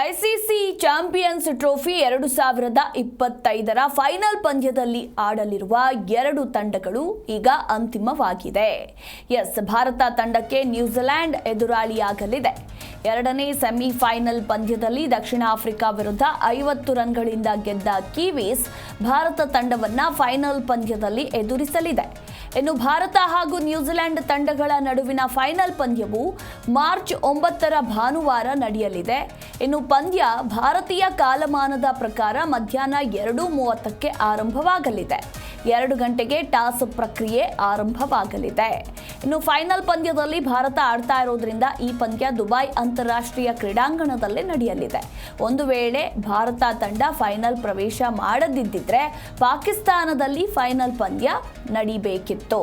ICC champions trophy ಎರಡು ಸಾವಿರದ ಇಪ್ಪತ್ತೈದರ ಫೈನಲ್ ಪಂದ್ಯದಲ್ಲಿ ಆಡಲಿರುವ ಎರಡು ತಂಡಗಳು ಈಗ ಅಂತಿಮವಾಗಿದೆ. ಎಸ್, ಭಾರತ ತಂಡಕ್ಕೆ ನ್ಯೂಜಿಲೆಂಡ್ ಎದುರಾಳಿಯಾಗಲಿದೆ. ಎರಡನೇ ಸೆಮಿಫೈನಲ್ ಪಂದ್ಯದಲ್ಲಿ ದಕ್ಷಿಣ ಆಫ್ರಿಕಾ ವಿರುದ್ಧ ಐವತ್ತು ರನ್ಗಳಿಂದ ಗೆದ್ದ ಕಿವೀಸ್ ಭಾರತ ತಂಡವನ್ನು ಫೈನಲ್ ಪಂದ್ಯದಲ್ಲಿ ಎದುರಿಸಲಿದೆ. ಇನ್ನು ಭಾರತ ಹಾಗೂ ನ್ಯೂಜಿಲೆಂಡ್ ತಂಡಗಳ ನಡುವಿನ ಫೈನಲ್ ಪಂದ್ಯವು ಮಾರ್ಚ್ ಒಂಬತ್ತರ ಭಾನುವಾರ ನಡೆಯಲಿದೆ. ಇನ್ನು ಪಂದ್ಯ ಭಾರತೀಯ ಕಾಲಮಾನದ ಪ್ರಕಾರ ಮಧ್ಯಾಹ್ನ ಎರಡು ಮೂವತ್ತಕ್ಕೆ ಆರಂಭವಾಗಲಿದೆ. ಎರಡು ಗಂಟೆಗೆ ಟಾಸ್ ಪ್ರಕ್ರಿಯೆ ಆರಂಭವಾಗಲಿದೆ. ಇನ್ನು ಫೈನಲ್ ಪಂದ್ಯದಲ್ಲಿ ಭಾರತ ಆಡ್ತಾ ಇರೋದ್ರಿಂದ ಈ ಪಂದ್ಯ ದುಬೈ ಅಂತಾರಾಷ್ಟ್ರೀಯ ಕ್ರೀಡಾಂಗಣದಲ್ಲೇ ನಡೆಯಲಿದೆ. ಒಂದು ವೇಳೆ ಭಾರತ ತಂಡ ಫೈನಲ್ ಪ್ರವೇಶ ಮಾಡದಿದ್ದರೆ ಪಾಕಿಸ್ತಾನದಲ್ಲಿ ಫೈನಲ್ ಪಂದ್ಯ ನಡಿಬೇಕಿತ್ತು.